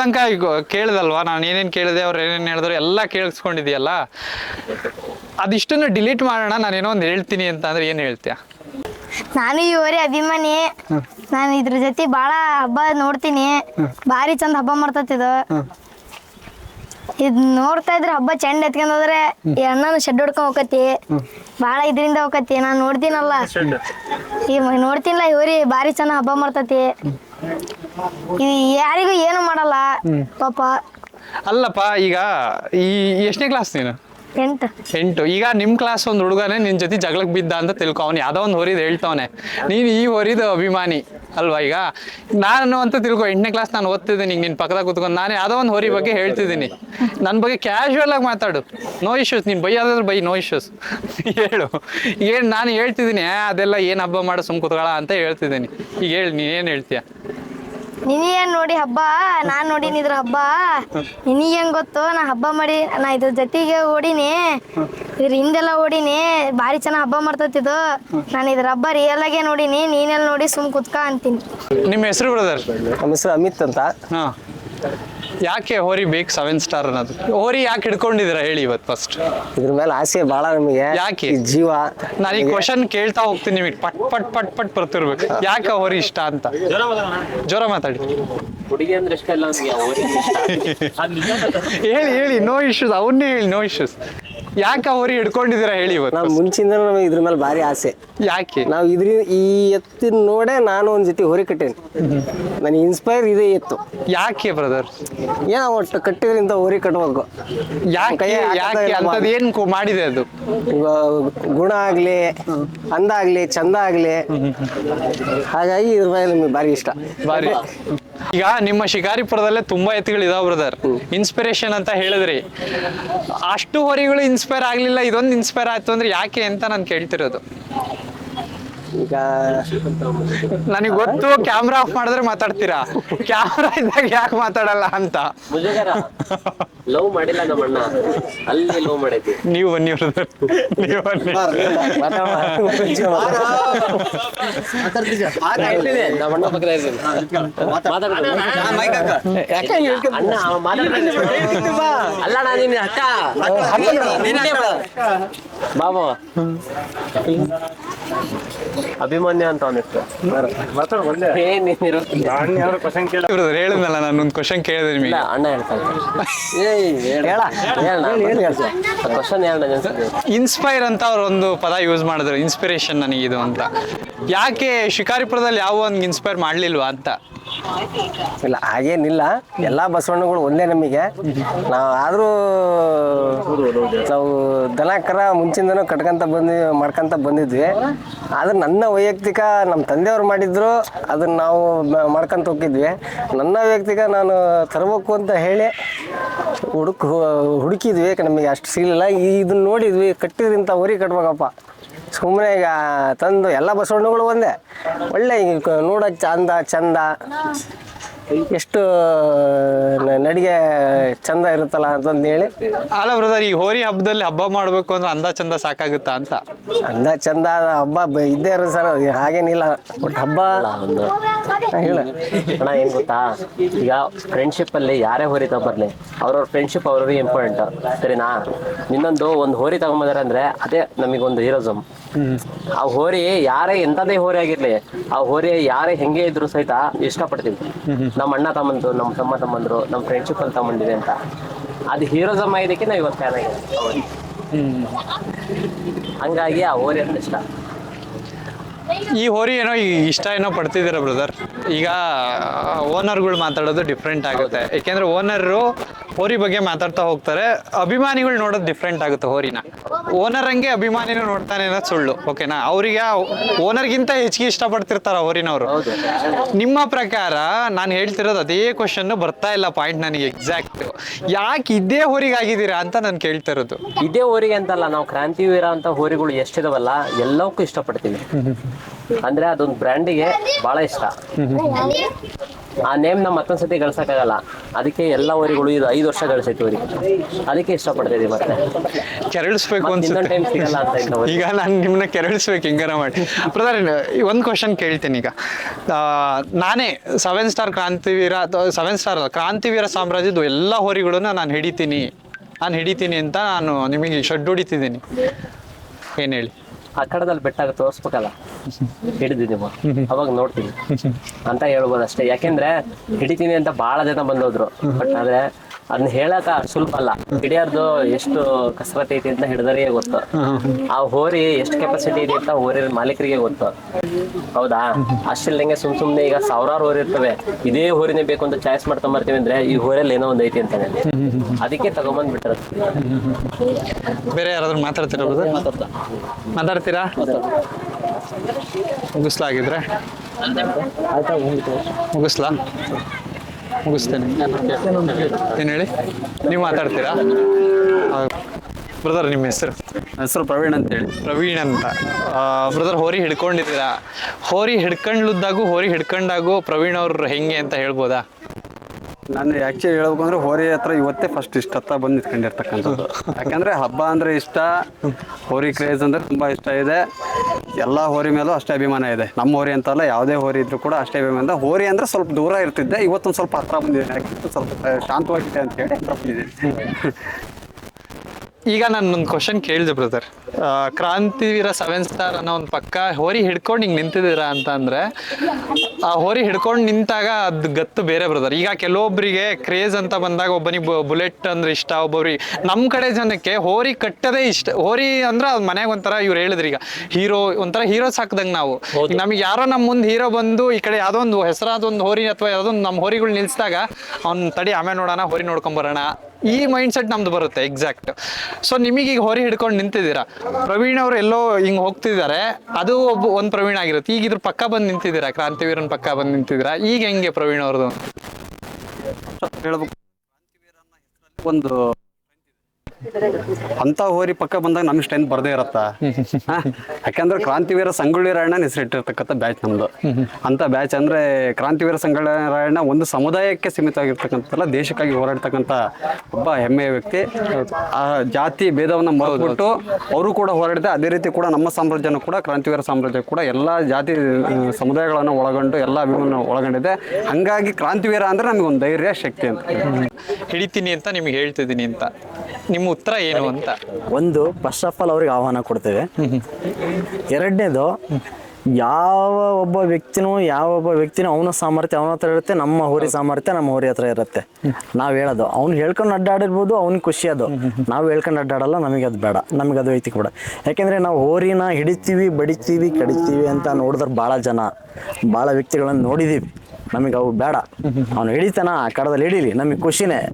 ಕೇಳ್ದಲ್ವಾ? ನಾನು ಏನೇನ್ ಕೇಳಿದೆ ಅವ್ರು ಏನೇನ್ ಹೇಳಿದ್ರು ಎಲ್ಲ ಕೇಳಿಸ್ಕೊಂಡಿದ್ಯಲ್ಲ? ಅದಿಷ್ಟನ್ನು ಡಿಲೀಟ್ ಮಾಡೋಣ ನಾನೇನೋ ಒಂದು ಹೇಳ್ತೀನಿ ಅಂತ ಅಂದ್ರೆ ಏನ್ ಹೇಳ್ತೀಯ? ನಾನು ಇವರೇ ಅಭಿಮಾನಿ. ನಾನು ಇದ್ರ ಜೊತೆ ಭಾಳ ಹಬ್ಬ ನೋಡ್ತೀನಿ. ಭಾರಿ ಚಂದ ಹಬ್ಬ ಮಾಡ್ತತಿದು ಇದ್ ನೋಡ್ತಾ ಇದ್ರೆ ಹಬ್ಬ ಚೆಂಡ್ ಎತ್ಕೊಂಡ್ ಹೋದ್ರೆ ಈ ಅಣ್ಣನ ಶೆಡ್ ಹೊಡ್ಕೊಂಡ್ ಹೋಗತಿ ಬಾಳ ಇದರಿಂದ ಹೋಗತಿ ನಾನು ನೋಡ್ತೀನಲ್ಲ. ಈ ನೋಡ್ತೀನಲ್ಲ ಇವ್ರಿ ಬಾರಿ ಭಾರಿ ಚೆನ್ನಾಗ್ ಹಬ್ಬ ಮಾಡ್ತತಿ. ಇದು ಯಾರಿಗೂ ಏನು ಮಾಡಲ್ಲ. ಪಾಪ. ಅಲ್ಲಪ್ಪ ಈಗ ಈ ಎಷ್ಟನೇ ಕ್ಲಾಸ್ ನೀನು? ಎಂಟು. ಎಂಟು. ಈಗ ನಿಮ್ ಕ್ಲಾಸ್ ಒಂದ್ ಹುಡುಗನೇ ನಿನ್ ಜೊತೆ ಜಗಳಕ್ ಬಿದ್ದ ಅಂತ ತಿಳ್ಕೊ. ಅವ್ನು ಯಾವ್ದೋ ಒಂದ್ ಹೊರಿದ್ ಹೇಳ್ತಾವನೆ. ನೀನ್ ಈ ಹೊರಿದ ಅಭಿಮಾನಿ. ಅಲ್ವಾ ಈಗ? ನಾನು ಅಂತ ತಿಳ್ಕೊ, ಎಂಟನೇ ಕ್ಲಾಸ್ ನಾನು ಓದ್ತಿದ್ದೀನಿ, ಈಗ ನಿನ್ನ ಪಕ್ಕದಾಗ ಕೂತ್ಕೊಂಡು ನಾನು ಯಾವುದೋ ಒಂದು ಹೊರಿ ಬಗ್ಗೆ ಹೇಳ್ತಿದ್ದೀನಿ. ನನ್ನ ಬಗ್ಗೆ ಕ್ಯಾಶುವಲ್ ಆಗಿ ಮಾತಾಡು. ನೋ ಇಶ್ಯೂಸ್ ನೀನು ಬೈಯೋದಾದ್ರೆ ಬೈ ನೋ ಇಶ್ಯೂಸ್ ಹೇಳು. ಏನು ನಾನು ಹೇಳ್ತಿದ್ದೀನಿ ಅದೆಲ್ಲ ಏನು ಹಬ್ಬ ಮಾಡೋ, ಸುಮ್ ಕೂತ್ಕೊಳ್ಳ ಅಂತ ಹೇಳ್ತಿದ್ದೀನಿ. ಈಗ ಹೇಳಿ ಏನು ಹೇಳ್ತೀಯ? ನಿನಗೇನ್ ನೋಡಿ ಹಬ್ಬ ನಾನ್ ನೋಡೀನಿ ಇದ್ರ ಹಬ್ಬ. ನಿನಗೇನ್ ಗೊತ್ತು? ನಾ ಹಬ್ಬ ಮಾಡಿ ನಾ ಇದ್ರ ಜೊತೆಗೆ ಓಡಿನಿ. ಇದ್ರ ಹಿಂದೆಲ್ಲ ಓಡಿನಿ. ಭಾರಿ ಚೆನ್ನಾಗ್ ಹಬ್ಬ ಮಾಡ್ತತಿದ್ದು ನಾನು ಇದ್ರ ಹಬ್ಬ ರಿಯಲ್ ಆಗೇ ನೋಡಿನಿ. ನೀನೆಲ್ಲ ನೋಡಿ ಸುಮ್ ಕುತ್ಕ ಅಂತೀನಿ. ನಿಮ್ಮ ಹೆಸರು ಬ್ರದರ್? ನಮ್ಮ ಹೆಸರು ಅಮಿತ್ ಅಂತ. ಹಾಂ. ಯಾಕೆ ಹೋರಿ ಬೇಕು ಸೆವೆನ್ ಸ್ಟಾರ್ ಅನ್ನೋದು? ಹೋರಿ ಯಾಕೆ ಹಿಡ್ಕೊಂಡಿದ್ದೀರಾ ಹೇಳಿ ಇವತ್ತು ಫಸ್ಟ್ ಇದ್ರ ಮೇಲೆ ಆಸೆ ಬಹಳ ನಮಗೆ. ಯಾಕೆ? ಈ ಜೀವ ನಾನು ಈ ಕ್ವಶನ್ ಕೇಳ್ತಾ ಹೋಗ್ತೀನಿ ನಿಮಗೆ. ಪಟ್ ಪಟ್ ಪಟ್ ಪಟ್ ಬರ್ತಿರ್ಬೇಕು. ಯಾಕೆ ಹೋರಿ ಇಷ್ಟ ಅಂತ? ಜ್ವರ ಮಾತಾಡಿ. ಹುಡುಗಿ ಅಂದ್ರೆ ಇಷ್ಟ ಇಲ್ಲ ಅವ್ನಿಗೆ ಆ ಹೋರಿ ಇಷ್ಟ ಹೇಳಿ ಹೇಳಿ ನೋ ಇಶ್ಯೂಸ್ ಅವನ್ನೇ ಹೇಳಿ ನೋ ಇಶ್ಯೂಸ್ ಯಾಕೆ ಹೋರಿ ಹಿಡ್ಕೊಂಡಿದ್ದೀರಾ ಹೇಳಿ ಇವತ್ತು? ನಾವು ಮುಂಚಿಂದ ನಮಗೆ ಇದ್ರ ಮೇಲೆ ಭಾರಿ ಆಸೆ. ಯಾಕೆ? ನಾವು ಇದ್ರ ಈ ಎತ್ತಿನ ನೋಡೆ ನಾನು ಒಂದು ಜೊತೆ ಹೊರಿ ಕಟ್ಟೇನಿ. ನನಗೆ ಇನ್ಸ್ಪೈರ್ ಇದೇ ಇತ್ತು ಯಾಕೆ ಬ್ರದರ್ ಏನೋ ಒಟ್ಟು ಕಟ್ಟಿದ್ರಿಂದ ಹೊರಿ ಕಟ್ಟಬೇಕು ಯಾಕೆ ಯಾಕೆ? ಇಲ್ಲ ಅಂಥದ್ದು ಏನು ಕೊ- ಮಾಡಿದೆ ಅದು? ಗುಣ ಆಗ್ಲಿ ಅಂದಾಗ್ಲಿ ಚಂದ ಆಗ್ಲಿ. ಹಾಗಾಗಿ ಇದ್ರ ಮೇಲೆ ನಮಗೆ ಭಾರಿ ಇಷ್ಟ. ಬಾರಿ ಈಗ ನಿಮ್ಮ ಶಿಕಾರಿಪುರದಲ್ಲೇ ತುಂಬಾ ಎತ್ತುಗಳು ಇದಾವ ಬ್ರದರ್ ಇನ್ಸ್ಪಿರೇಷನ್ ಅಂತ ಹೇಳಿದ್ರಿ. ಅಷ್ಟು ಹೊರಿಗಳು ಇನ್ಸ್ಪೈರ್ ಆಗ್ಲಿಲ್ಲ, ಇದೊಂದು ಇನ್ಸ್ಪೈರ್ ಆಯ್ತು ಅಂದ್ರೆ ಯಾಕೆ ಅಂತ ನಾನು ಕೇಳ್ತಿರೋದು. ಈಗ ನನಗೆ ಗೊತ್ತು ಕ್ಯಾಮ್ರಾ ಆಫ್ ಮಾಡಿದ್ರೆ ಮಾತಾಡ್ತೀರಾ ಕ್ಯಾಮ್ರಾ ಇದ್ದಾಗ ಯಾಕೆ ಮಾತಾಡಲ್ಲ ಅಂತ ಲವ್ ಮಾಡಿಲ್ಲ ನಮ್ಮ ಅಣ್ಣ ಅಲ್ಲಿ ಲವ್ ಮಾಡೈತಿ ನೀವು ಬನ್ನಿ ಬ್ರದರ್ ನೀವು ಬನ್ನಿ ನಮ್ಮ ಅಣ್ಣ ಪಕ್ಕದ. ಅಣ್ಣ. ಅಲ್ಲ ನಿನ್ನ ಅಕ್ಕ ನಿನ್ನೆ ಬಾ. ಬಾ ಬಾ ಅಭಿಮನ್ಯು ಅಂತ ಅವನ ಹೆಸರು ಮಾತಾಡ ಏ ನೀನಿರು ನಾನು ಯಾರು ಕ್ವಶನ್ ಕೇಳ ಹೇಳಿದ್ನಲ್ಲ ನಾನು ಒಂದು ಕ್ವಶನ್ ಕೇಳಿದೆ ಇಲ್ಲ ನಿಮಗೆ ಅಣ್ಣ ಹೇಳ್ತಾನೆ. ಕ್ವಶನ್ ಹೇಳ ಇನ್ಸ್ಪೈರ್ ಅಂತ ಅವ್ರು ಒಂದು ಪದ ಯೂಸ್ ಮಾಡಿದ್ರು ಇನ್ಸ್ಪಿರೇಷನ್ ನನಗೆ ಇದು ಅಂತ. ಯಾಕೆ ಶಿಕಾರಿಪುರದಲ್ಲಿ ಯಾವ ಒಂದು ಇನ್ಸ್ಪೈರ್ ಮಾಡ್ಲಿಲ್ವಾ ಅಂತ? ಇಲ್ಲ, ಹಾಗೇನಿಲ್ಲ. ಎಲ್ಲ ಬಸವಣ್ಣಗಳು ಒಂದೇ ನಮಗೆ. ನಾವು ಆದರೂ ನಾವು ದನಕರ ಮುಂಚಿಂದನೂ ಕಟ್ಕೊಂತ ಮಾಡ್ಕೊಂತ ಬಂದಿದ್ವಿ. ಆದ್ರೆ ನನ್ನ ವೈಯಕ್ತಿಕ ನಮ್ಮ ತಂದೆಯವ್ರು ಮಾಡಿದ್ರು, ಅದನ್ನ ನಾವು ಮಾಡ್ಕಂತ ಹೋಗಿದ್ವಿ. ನನ್ನ ವೈಯಕ್ತಿಕ ನಾನು ತರಬೇಕು ಅಂತ ಹೇಳಿ ಹುಡುಕ್ ಹುಡುಕಿದ್ವಿ. ನಮಗೆ ಅಷ್ಟು ಸಿಗಲಿಲ್ಲ. ಇದನ್ನ ನೋಡಿದ್ವಿ. ಕಟ್ಟಿದ್ರಿಂತ ಹೊರಿ ಕಟ್ಬೇಕಪ್ಪ. ಸುಮ್ಮನೆ ಈಗ ತಂದು ಎಲ್ಲ ಬಸವಣ್ಣಗಳು ಒಂದೇ. ಒಳ್ಳೆ ಈಗ ಚಂದ ಚಂದ. ಎಷ್ಟು ನಡಿಗೆ ಚಂದ ಇರುತ್ತಲ್ಲ ಅಂತಂದು ಹೇಳಿ. ಅಲ್ಲ ಬ್ರದರ್ ಈ ಹೋರಿ ಹಬ್ಬದಲ್ಲಿ ಹಬ್ಬ ಮಾಡ್ಬೇಕು ಅಂದ್ರೆ ಅಂದ ಚಂದ ಸಾಕಾಗುತ್ತಾ ಅಂತ? ಅಂದ ಚಂದ ಹಬ್ಬ ಬ- ಇದ್ದೇ ಇರೋ ಸರ್ ಹಾಗೇನಿಲ್ಲ. ಬಟ್ ಹಬ್ಬ ಒಂದು ಹೇಳ. ಅಣ್ಣ ಏನ್ ಗೊತ್ತಾ? ಈಗ ಫ್ರೆಂಡ್ಶಿಪ್ ಅಲ್ಲಿ ಯಾರೇ ಹೋರಿ ತಗೊಂಬರ್ಲಿ ಅವ್ರವ್ರ ಫ್ರೆಂಡ್ಶಿಪ್ ಅವ್ರವ್ರಿಗೆ ಇಂಪಾರ್ಟೆಂಟ್ ಸರಿನಾ? ನಿನ್ನೊಂದು ಒಂದು ಹೋರಿ ತಗೊಂಬಂದಾರೆ ಅಂದ್ರೆ ಅದೇ ನಮಗೊಂದು ಹೀರೋಸಮ್ ಆ ಹೋರಿ ಯಾರೇ ಎಂತದೇ ಹೋರಿ ಆಗಿರ್ಲಿ ಆ ಹೋರಿ ಯಾರೇ ಹೆಂಗೆ ಇದ್ರು ಸಹಿತ ಇಷ್ಟಪಡ್ತೀವಿ. ನಮ್ಮ ಅಣ್ಣ ತಮ್ಮಂದ್ರು, ನಮ್ಮ ತಮ್ಮ ತಮ್ಮಂದ್ರು, ನಮ್ಮ ಫ್ರೆಂಡ್ಶಿಪ್ ಅಲ್ಲಿ ತಗೊಂಡಿದೆ ಅಂತ. ಅದು ಹೀರೋಸಮ್ ಇದಕ್ಕೆ ನಾವು ಇವತ್ತು ಫ್ಯಾನ್ ಆಗಿದ್ದೀವಿ. ಹಂಗಾಗಿ ಆ ಹೋರಿ ಅಂತ ಇಷ್ಟ. ಈ ಹೋರಿ ಏನೋ ಈ ಇಷ್ಟ ಏನೋ ಪಡ್ತಿದ್ದೀರಾ ಬ್ರದರ್ ಈಗ ಓನರ್ಗಳು ಮಾತಾಡೋದು ಡಿಫ್ರೆಂಟ್ ಆಗುತ್ತೆ. ಯಾಕೆಂದ್ರೆ ಓನರು ಹೋರಿ ಬಗ್ಗೆ ಮಾತಾಡ್ತಾ ಹೋಗ್ತಾರೆ. ಅಭಿಮಾನಿಗಳು ನೋಡೋದು ಡಿಫ್ರೆಂಟ್ ಆಗುತ್ತೆ ಹೋರಿನ. ಓನರ್ ಹಂಗೆ ಅಭಿಮಾನಿನೂ ನೋಡ್ತಾನೆ ಅನ್ನೋದು ಸುಳ್ಳು ಓಕೆನಾ ಅವರಿಗೆ ಓನರ್ಗಿಂತ ಹೆಚ್ಚಿಗೆ ಇಷ್ಟಪಡ್ತಿರ್ತಾರ ಹೋರಿನವರು ನಿಮ್ಮ ಪ್ರಕಾರ ನಾನು ಹೇಳ್ತಿರೋದು ಅದೇ ಕ್ವಶನ್ ಬರ್ತಾ ಇಲ್ಲ ಪಾಯಿಂಟ್ ನನಗೆ ಎಕ್ಸಾಕ್ಟ್ ಯಾಕೆ ಇದೇ ಹೋರಿಗಾಗಿದ್ದೀರಾ ಅಂತ ನಾನು ಕೇಳ್ತಾ ಇರೋದು ಇದೇ ಹೋರಿಗೆ ಅಂತಲ್ಲ, ನಾವು ಕ್ರಾಂತಿವೀರ ಅಂತ ಹೋರಿಗಳು ಎಷ್ಟಿದಾವಲ್ಲ, ಎಲ್ಲವಕ್ಕೂ ಇಷ್ಟಪಡ್ತೀವಿ ಅಂದ್ರೆ ಅದೊಂದು ಬ್ರ್ಯಾಂಡಿಗೆ ಬಹಳ ಇಷ್ಟ. ಆ ನೇಮ್ನ ಮತ್ತೊಂದ್ಸತಿ ಗಳಿಸಕ್ಕಾಗಲ್ಲ. ಅದಕ್ಕೆ ಎಲ್ಲ ಊರಿಗಳು ಇದು ಐದು ವರ್ಷ ಗಳಿಸೈತಿ ಊರಿಗೆ. ಅದಕ್ಕೆ ಇಷ್ಟಪಡ್ತಿದ್ವಿ ಮತ್ತೆ. ಕೆರಳಿಸ್ಬೇಕು ಮತ್ತೆ ಇನ್ನೊಂದ್ ಅನ್ಸುತ್ತೆ. ಟೈಮ್ ಸಿಗಲ್ಲ ಅಂತ ಈಗ ನಾನು ನಿಮ್ಮನ್ನ ಕೆರಳಿಸ್ಬೇಕು ಹಿಂಗಾರ ಮಾಡಿ. ಬ್ರದರ್ ಒಂದು ಕ್ವಶನ್ ಕೇಳ್ತೀನಿ ಈಗ. ನಾನೇ ಸೆವೆನ್ ಸ್ಟಾರ್ ಕ್ರಾಂತಿವೀರ ಅಥವಾ ಸೆವೆನ್ ಸ್ಟಾರ್ ಅಲ್ಲ ಕ್ರಾಂತಿವೀರ ಸಾಮ್ರಾಜ್ಯದ ಎಲ್ಲ ಹೋರಿಗಳನ್ನ ನಾನು ಹಿಡಿತೀನಿ. ನಾನು ಹಿಡಿತೀನಿ ಅಂತ ನಾನು ನಿಮಗೆ ಶೆಡ್ ಹೊಡಿತಿದ್ದೀನಿ. ಏನು ಹೇಳಿ? ಆ ಕಡದಲ್ಲಿ ಬೆಟ್ಟಾಗ ತೋರಿಸ್ಬೇಕಲ್ಲ? ಹಿಡಿದಿದ್ದೀವಿ ಅವಾಗ ನೋಡ್ತೀವಿ ಅಂತ ಹೇಳ್ಬೋದು ಅಷ್ಟೇ. ಯಾಕೆಂದ್ರೆ ಹಿಡಿತೀನಿ ಅಂತ ಬಹಳ ಜನ ಬಂದೋದ್ರು. ಬಟ್ ಆದ್ರೆ ಅದನ್ನ ಹೇಳಕ ಸುಲಭ ಅಲ್ಲ. ಹಿಡಿಯೋದು ಎಷ್ಟು ಕಸರತ್ ಐತಿ ಅಂತ ಹಿಡಿದರಿಗೆ ಗೊತ್ತು. ಆ ಹೋರಿ ಎಷ್ಟು ಕೆಪಾಸಿಟಿ ಇದೆ ಅಂತ ಹೋರಿ ಮಾಲೀಕರಿಗೆ ಗೊತ್ತು. ಹೌದಾ? ಅಷ್ಟಿಲ್ದಂಗೆ ಸುಮ್ ಸುಮ್ನೆ ಈಗ ಸಾವಿರಾರು ಹೋರಿ ಇರ್ತವೆ. ಇದೇ ಹೋರಿನೇ ಬೇಕು ಅಂತ ಚಾಯ್ಸ್ ಮಾಡ್ತಾ ಬರ್ತೀವಿ ಅಂದ್ರೆ ಈ ಹೋರಿಯಲ್ಲಿ ಏನೋ ಒಂದ್ ಐತಿ ಅಂತಾನೆ. ಅದಕ್ಕೆ ತಗೊಂಬಂದ್ ಬಿಟ್ಟರು ಬೇರೆ ಯಾರಾದ್ರೂ ಮಾತಾಡ್ತೀರಾ ಮಾತಾಡ್ತೀರಾ? ಮುಗಿಸ್ಲಾಗಿದ್ರೆ ಮುಗಿಸ್ಲಾ? ಮುಗಿಸ್ತೇನೆ. ಏನು ಹೇಳಿ? ನೀವು ಮಾತಾಡ್ತೀರಾ? ಬ್ರದರ್ ನಿಮ್ಮ ಹೆಸರು? ಹೆಸರು ಪ್ರವೀಣ್ ಅಂತ ಹೇಳಿ. ಪ್ರವೀಣ್ ಅಂತ. ಬ್ರದರ್ ಹೋರಿ ಹಿಡ್ಕೊಂಡಿದ್ದೀರಾ? ಹೋರಿ ಹಿಡ್ಕೊಂಡ್ಲದ್ದಾಗೂ ಹೋರಿ ಹಿಡ್ಕೊಂಡಾಗೂ ಪ್ರವೀಣ್ ಅವ್ರು ಹೆಂಗೆ ಅಂತ ಹೇಳ್ಬೋದಾ? ನಾನು ಆಕ್ಚುಲಿ ಹೇಳ್ಬೇಕು ಅಂದ್ರೆ ಹೋರಿ ಹತ್ರ ಇವತ್ತೇ ಫಸ್ಟ್ ಇಷ್ಟ ಹತ್ತ ಬಂದು ನಿಂತ್ಕೊಂಡಿರ್ತಕ್ಕಂಥದ್ದು. ಯಾಕಂದ್ರೆ ಹಬ್ಬ ಅಂದ್ರೆ ಇಷ್ಟ, ಹೋರಿ ಕ್ರೇಜ್ ಅಂದ್ರೆ ತುಂಬಾ ಇಷ್ಟ ಇದೆ. ಎಲ್ಲ ಹೋರಿ ಮೇಲೂ ಅಷ್ಟೇ ಅಭಿಮಾನ ಇದೆ. ನಮ್ಮ ಹೋರಿ ಅಂತಲ್ಲ ಯಾವುದೇ ಹೋರಿ ಇದ್ರು ಕೂಡ ಅಷ್ಟೇ ಅಭಿಮಾನ ಹೋರಿ ಅಂದ್ರೆ ಸ್ವಲ್ಪ ದೂರ ಇರ್ತಿದ್ದೆ, ಇವತ್ತೊಂದು ಸ್ವಲ್ಪ ಹತ್ರ ಬಂದಿದೆ ಸ್ವಲ್ಪ ಶಾಂತವಾಗಿದೆ ಅಂತ ಹೇಳಿ ಹತ್ರ ಬಂದಿದ್ದೀನಿ. ಈಗ ನಾನು ಒಂದು ಕ್ವಶನ್ ಕೇಳಿದೆ ಬ್ರದರ್ ಕ್ರಾಂತಿವೀರ ಸೆವೆನ್ ಸ್ಟಾರ್ ಅನ್ನೋ ಒಂದು ಪಕ್ಕ ಹೋರಿ ಹಿಡ್ಕೊಂಡು ಹಿಂಗೆ ನಿಂತಿದ್ದೀರಾ ಅಂತ ಅಂದರೆ ಆ ಹೋರಿ ಹಿಡ್ಕೊಂಡು ನಿಂತಾಗ ಅದು ಗತ್ತು ಬೇರೆ ಬ್ರದರ್ ಈಗ ಕೆಲವೊಬ್ಬರಿಗೆ ಕ್ರೇಜ್ ಅಂತ ಬಂದಾಗ ಒಬ್ಬನಿಗೆ ಬುಲೆಟ್ ಅಂದ್ರೆ ಇಷ್ಟ ಒಬ್ಬೊಬ್ರಿಗೆ ನಮ್ಮ ಕಡೆ ಜನಕ್ಕೆ ಹೋರಿ ಕಟ್ಟದೇ ಇಷ್ಟ. ಹೋರಿ ಅಂದ್ರೆ ಅದು ಮನೆಗೆ ಒಂಥರ ಇವ್ರು ಹೇಳಿದ್ರಿ ಈಗ ಹೀರೋ ಒಂಥರ ಹೀರೋ ಸಾಕ್ದಂಗೆ ನಾವು. ನಮಗೆ ಯಾರೋ ನಮ್ಮ ಮುಂದೆ ಹೀರೋ ಬಂದು ಈ ಕಡೆ ಯಾವುದೋ ಒಂದು ಹೆಸರಾದ ಒಂದು ಹೋರಿ ಅಥವಾ ಯಾವುದೋ ಒಂದು ನಮ್ಮ ಹೋರಿಗಳು ನಿಲ್ಸಿದಾಗ ಅವ್ನ ತಡಿ ಆಮೇಲೆ ನೋಡೋಣ ಹೋರಿ ನೋಡ್ಕೊಂಬರೋಣ ಈ ಮೈಂಡ್ ಸೆಟ್ ನಮ್ದು ಬರುತ್ತೆ ಎಕ್ಸಾಕ್ಟ್ ಸೊ ನಿಮಗೆ ಈಗ ಹೊರಿ ಹಿಡ್ಕೊಂಡು ನಿಂತಿದ್ದೀರಾ? ಪ್ರವೀಣ್ ಅವರು ಎಲ್ಲೋ ಹಿಂಗೆ ಹೋಗ್ತಿದ್ದಾರೆ, ಅದು ಒಬ್ಬ ಒಂದು ಪ್ರವೀಣ್ ಆಗಿರುತ್ತೆ. ಈಗ ಇದ್ರ ಪಕ್ಕ ಬಂದು ನಿಂತಿದ್ದೀರಾ? ಕ್ರಾಂತಿವೀರನ್ ಪಕ್ಕ ಬಂದು ನಿಂತಿದ್ದೀರಾ? ಈಗ ಹೆಂಗೆ ಪ್ರವೀಣ್ ಅವ್ರದ್ದು ಒಂದು ಅಂತ ಹೋರಿ ಪಕ್ಕ ಬಂದಾಗ ನಮ್ ಸ್ಟ್ರೆಂತ್ ಬರ್ದೇ ಇರತ್ತ. ಯಾಕಂದ್ರೆ ಕ್ರಾಂತಿವೀರ ಸಂಗೊಳ್ಳಿ ರಾಯಣ್ಣ ಹೆಸರಿಟ್ಟಿರ್ತಕ್ಕಂಥ ಬ್ಯಾಚ್ ನಮ್ದು. ಅಂತ ಬ್ಯಾಚ್ ಅಂದ್ರೆ ಕ್ರಾಂತಿವೀರ ಸಂಗೊಳ್ಳಿ ರಾಯಣ್ಣ ಒಂದು ಸಮುದಾಯಕ್ಕೆ ಸೀಮಿತವಾಗಿರ್ತಕ್ಕಂಥಲ್ಲ ದೇಶಕ್ಕಾಗಿ ಹೋರಾಡ್ತಕ್ಕಂಥ ಒಬ್ಬ ಹೆಮ್ಮೆಯ ವ್ಯಕ್ತಿ. ಆ ಜಾತಿ ಭೇದವನ್ನ ಮರೆತುಬಿಟ್ಟು ಅವರು ಕೂಡ ಹೋರಾಡಿದೆ ಅದೇ ರೀತಿ ಕೂಡ ನಮ್ಮ ಸಾಮ್ರಾಜ್ಯನೂ ಕೂಡ ಕ್ರಾಂತಿವೀರ ಸಾಮ್ರಾಜ್ಯ ಕೂಡ ಎಲ್ಲ ಜಾತಿ ಸಮುದಾಯಗಳನ್ನು ಒಳಗೊಂಡು ಎಲ್ಲಾ ಅಭಿಮಾನ ಒಳಗೊಂಡಿದೆ. ಹಂಗಾಗಿ ಕ್ರಾಂತಿವೀರ ಅಂದ್ರೆ ನಮಗೆ ಒಂದು ಧೈರ್ಯ ಶಕ್ತಿ ಅಂತ ಹಿಡಿತೀನಿ ಅಂತ ನಿಮ್ಗೆ ಹೇಳ್ತಿದ್ದೀನಿ ಅಂತ. ನಿಮ್ಮ ಉತ್ತರ ಏನು ಅಂತ? ಒಂದು ಫಸ್ಟ್ ಆಫ್ ಆಲ್ ಅವ್ರಿಗೆ ಆಹ್ವಾನ ಕೊಡ್ತೇವೆ. ಎರಡನೇದು ಯಾವ ಒಬ್ಬ ವ್ಯಕ್ತಿನೂ ಯಾವ ಒಬ್ಬ ವ್ಯಕ್ತಿನೂ ಅವನ ಸಾಮರ್ಥ್ಯ ಅವನ ಹತ್ರ ಇರುತ್ತೆ ನಮ್ಮ ಹೋರಿ ಸಾಮರ್ಥ್ಯ ನಮ್ಮ ಹೋರಿ ಹತ್ರ ಇರುತ್ತೆ. ನಾವು ಹೇಳೋದು ಅವ್ನು ಹೇಳ್ಕೊಂಡು ಅಡ್ಡಾಡಿರ್ಬೋದು ಅವ್ನಿಗೆ ಖುಷಿ ಅದು. ನಾವು ಹೇಳ್ಕೊಂಡು ಅಡ್ಡಾಡಲ್ಲ ನಮಗೆ ಅದು ಬೇಡ. ನಮಗೆ ಅದು ಐತಿ ಬೇಡ. ಯಾಕೆಂದ್ರೆ ನಾವು ಹೋರಿನ ಹಿಡಿತೀವಿ ಬಡಿತೀವಿ ಕಡಿತೀವಿ ಅಂತ ನೋಡಿದ್ರೆ ಭಾಳ ಜನ ಭಾಳ ವ್ಯಕ್ತಿಗಳನ್ನು ನೋಡಿದ್ದೀವಿ ನಮಗೆ ಅವು ಬೇಡ. ಅವನು ಹಿಡಿತಾನ ಆ ಕಡದಲ್ಲಿ ಹಿಡೀಲಿ ನಮಗೆ ಖುಷಿನೇ.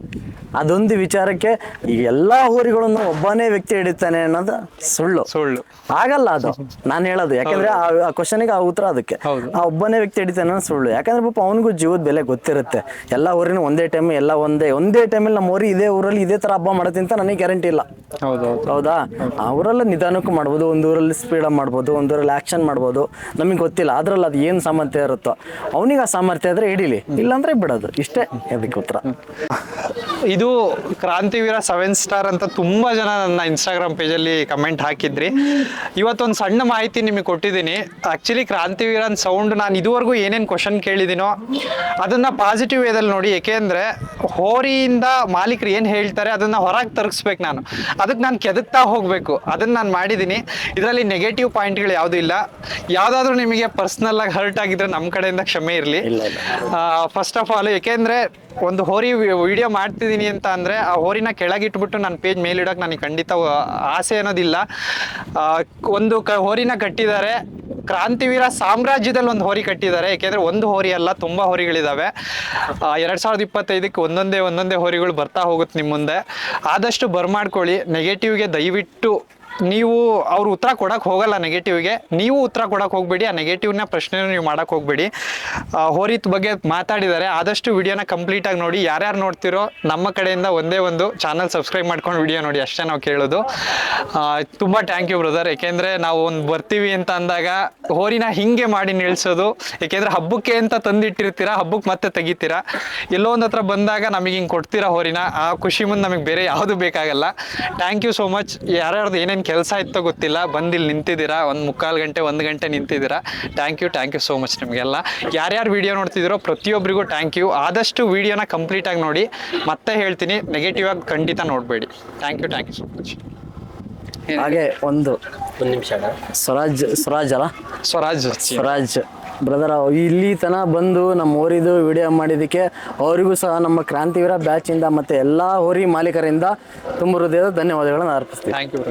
ಅದೊಂದು ವಿಚಾರಕ್ಕೆ ಈ ಎಲ್ಲಾ ಹೋರಿಗಳನ್ನು ಒಬ್ಬನೇ ವ್ಯಕ್ತಿ ಹಿಡಿತಾನೆ ಅನ್ನೋದು ಸುಳ್ಳು. ಸುಳ್ಳು. ಆಗಲ್ಲ ಅದು. ನಾನು ಹೇಳೋದು. ಯಾಕಂದ್ರೆ ಆ ಕ್ವಶನ್ಗೆ ಆ ಉತ್ತರ ಅದಕ್ಕೆ. ಆ ಒಬ್ಬನೇ ವ್ಯಕ್ತಿ ಹಿಡಿತಾನೆ ಅನ್ನೋದು ಸುಳ್ಳು. ಯಾಕಂದ್ರೆ ಪಾಪ ಅವನಿಗೂ ಜೀವದ ಬೆಲೆ ಗೊತ್ತಿರುತ್ತೆ. ಎಲ್ಲ ಊರಿನ ಒಂದೇ ಟೈಮ್ ಎಲ್ಲ ಒಂದೇ ಒಂದೇ ಟೈಮಲ್ಲಿ ನಮ್ಮ ಊರಿ ಇದೇ ಊರಲ್ಲಿ ಇದೇ ತರ ಹಬ್ಬ ಮಾಡುತ್ತೆ ಅಂತ ನನಗೆ ಗ್ಯಾರಂಟಿ ಇಲ್ಲ. ಹೌದು ಹೌದಾ. ಅವರೆಲ್ಲ ನಿಧಾನಕ್ಕೂ ಮಾಡ್ಬೋದು ಒಂದು ಊರಲ್ಲಿ ಸ್ಪೀಡ್ ಮಾಡ್ಬೋದು ಒಂದೂರಲ್ಲಿ ಆಕ್ಷನ್ ಮಾಡ್ಬೋದು. ನಮಗೆ ಗೊತ್ತಿಲ್ಲ. ಅದ್ರಲ್ಲಿ ಅದು ಏನು ಸಾಮರ್ಥ್ಯ ಇರುತ್ತೋ. ಅವನಿಗೆ ಆ ಸಾಮರ್ಥ್ಯ ಇದ್ರೆ ಹಿಡೀಲಿ. ಇಲ್ಲಾಂದ್ರೆ ಬಿಡೋದು. ಇಷ್ಟೇ ಅದಕ್ಕೆ ಉತ್ತರ. ಇದು ಕ್ರಾಂತಿವೀರ ಸೆವೆನ್ ಸ್ಟಾರ್ ಅಂತ ತುಂಬಾ ಜನ ನನ್ನ ಇನ್ಸ್ಟಾಗ್ರಾಮ್ ಪೇಜಲ್ಲಿ ಕಮೆಂಟ್ ಹಾಕಿದ್ರಿ. ಇವತ್ತೊಂದು ಸಣ್ಣ ಮಾಹಿತಿ ನಿಮಗೆ ಕೊಟ್ಟಿದ್ದೀನಿ. ಆಕ್ಚುಲಿ ಕ್ರಾಂತಿವೀರ ಸೌಂಡ್ ನಾನು ಇದುವರೆಗೂ ಏನೇನು ಕ್ವಶನ್ ಕೇಳಿದ್ದೀನೋ ಅದನ್ನ ಪಾಸಿಟಿವ್ ವೇದಲ್ಲಿ ನೋಡಿ. ಏಕೆಂದ್ರೆ ಹೋರಿಯಿಂದ ಮಾಲೀಕರು ಏನು ಹೇಳ್ತಾರೆ ಅದನ್ನ ಹೊರಗೆ ತರ್ಗಿಸ್ಬೇಕು ನಾನು. ಅದಕ್ಕೆ ನಾನು ಕೆದಕ್ತಾ ಹೋಗಬೇಕು. ಅದನ್ನ ನಾನು ಮಾಡಿದ್ದೀನಿ ಇದರಲ್ಲಿ ನೆಗೆಟಿವ್ ಪಾಯಿಂಟ್ಗಳು ಯಾವುದೂ ಇಲ್ಲ. ಯಾವುದಾದ್ರೂ ನಿಮಗೆ ಪರ್ಸನಲ್ ಆಗಿ ಹರ್ಟ್ ಆಗಿದ್ರೆ ನಮ್ಮ ಕಡೆಯಿಂದ ಕ್ಷಮೆ ಇರಲಿ. ಫಸ್ಟ್ ಆಫ್ ಆಲ್ ಯಾಕೆಂದ್ರೆ ಒಂದು ಹೋರಿ ವಿಡಿಯೋ ಮಾಡ್ತಿದ್ದೀನಿ ಅಂತ ಅಂದರೆ ಆ ಹೋರಿನ ಕೆಳಗಿಟ್ಬಿಟ್ಟು ನನ್ನ ಪೇಜ್ ಮೇಲಿಡೋಕೆ ನನಗೆ ಖಂಡಿತ ಆಸೆ ಅನ್ನೋದಿಲ್ಲ. ಒಂದು ಕ, ಹೋರಿನ ಕಟ್ಟಿದ್ದಾರೆ. ಕ್ರಾಂತಿವೀರ ಸಾಮ್ರಾಜ್ಯದಲ್ಲಿ ಒಂದು ಹೋರಿ ಕಟ್ಟಿದ್ದಾರೆ. ಯಾಕೆಂದ್ರೆ ಒಂದು ಹೋರಿ ಅಲ್ಲ, ತುಂಬ ಹೋರಿಗಳಿದ್ದಾವೆ ಎರಡ್ ಸಾವಿರದ ಇಪ್ಪತ್ತೈದಕ್ಕೆ ಒಂದೊಂದೇ ಒಂದೊಂದೇ ಹೋರಿಗಳು ಬರ್ತಾ ಹೋಗುತ್ತೆ ನಿಮ್ಮ ಮುಂದೆ. ಆದಷ್ಟು ಬರ್ಮಾಡ್ಕೊಳ್ಳಿ. ನೆಗೆಟಿವ್ಗೆ ದಯವಿಟ್ಟು ನೀವು ಅವ್ರು ಉತ್ತರ ಕೊಡಕ್ಕೆ ಹೋಗಲ್ಲ ನೆಗೆಟಿವ್ಗೆ ನೀವು ಉತ್ತರ ಕೊಡಕ್ಕೆ ಹೋಗ್ಬೇಡಿ, ಆ ನೆಗೆಟಿವ್ನ ಪ್ರಶ್ನೆ ನೀವು ಮಾಡಕ್ಕೆ ಹೋಗ್ಬೇಡಿ. ಹೋರಿತ್ ಬಗ್ಗೆ ಮಾತಾಡಿದ್ದಾರೆ, ಆದಷ್ಟು ವಿಡಿಯೋನ ಕಂಪ್ಲೀಟಾಗಿ ನೋಡಿ, ಯಾರ್ಯಾರು ನೋಡ್ತಿರೋ ನಮ್ಮ ಕಡೆಯಿಂದ ಒಂದೇ ಒಂದು ಚಾನಲ್ ಸಬ್ಸ್ಕ್ರೈಬ್ ಮಾಡ್ಕೊಂಡು ವಿಡಿಯೋ ನೋಡಿ, ಅಷ್ಟೇ ನಾವು ಕೇಳೋದು. ತುಂಬ ಥ್ಯಾಂಕ್ ಯು ಬ್ರದರ್ ಏಕೆಂದರೆ ನಾವು ಒಂದು ಬರ್ತೀವಿ ಅಂತ ಅಂದಾಗ ಹೋರಿನ ಹಿಂಗೆ ಮಾಡಿ ನಿಲ್ಸೋದು. ಏಕೆಂದರೆ ಹಬ್ಬಕ್ಕೆ ಅಂತ ತಂದಿಟ್ಟಿರ್ತೀರ ಹಬ್ಬಕ್ಕೆ ಮತ್ತೆ ತೆಗಿತೀರ. ಎಲ್ಲೋ ಒಂದು ಹತ್ರ ಬಂದಾಗ ನಮಗೆ ಹಿಂಗೆ ಕೊಡ್ತೀರಾ ಹೋರಿನ. ಆ, ಖುಷಿ ಮುಂದೆ ನಮಗೆ ಬೇರೆ ಯಾವುದು ಬೇಕಾಗಲ್ಲ. ಥ್ಯಾಂಕ್ ಯು ಸೋ ಮಚ್ ಯಾರ್ಯಾರ್ದು ಏನೇನು ಕೆಲಸ ಇತ್ತೋ ಗೊತ್ತಿಲ್ಲ. ಬಂದು ಇಲ್ಲಿ ನಿಂತಿದ್ದೀರಾ? ಒಂದು ಮುಕ್ಕಾಲು ಗಂಟೆ ಒಂದು ಗಂಟೆ ನಿಂತಿದ್ದೀರಾ? Thank you thank you so much ನಿಮಗೆಲ್ಲ. ಯಾರ್ಯಾರು ವೀಡಿಯೋ ನೋಡ್ತಿದ್ದೀರೋ ಪ್ರತಿಯೊಬ್ಬರಿಗೂ ಥ್ಯಾಂಕ್ ಯು ಆದಷ್ಟು ವಿಡಿಯೋನ ಕಂಪ್ಲೀಟಾಗಿ ನೋಡಿ. ಮತ್ತೆ ಹೇಳ್ತೀನಿ ನೆಗೆಟಿವ್ ಆಗಿ ಖಂಡಿತ ನೋಡಬೇಡಿ. Thank you thank you so much ಹಾಗೆ ಒಂದು ಒಂದು ನಿಮಿಷ ಸ್ವರಾಜ್ ಸ್ವರಾಜ್ ಅಲ್ಲ? ಸ್ವರಾಜ್. ಸ್ವರಾಜ್. ಬ್ರದರ್ ಇಲ್ಲಿ ತನ ಬಂದು ನಮ್ಮ ಊರಿದು ವಿಡಿಯೋ ಮಾಡಿದ್ದಕ್ಕೆ ಅವರಿಗೂ ಸಹ ನಮ್ಮ ಕ್ರಾಂತಿವೀರ ಬ್ಯಾಚಿಂದ ಮತ್ತು ಎಲ್ಲ ಹೋರಿ ಮಾಲೀಕರಿಂದ ತುಂಬ ಹೃದಯದ ಧನ್ಯವಾದಗಳನ್ನು ಅರ್ಪಿಸ್ತೀವಿ. Thank you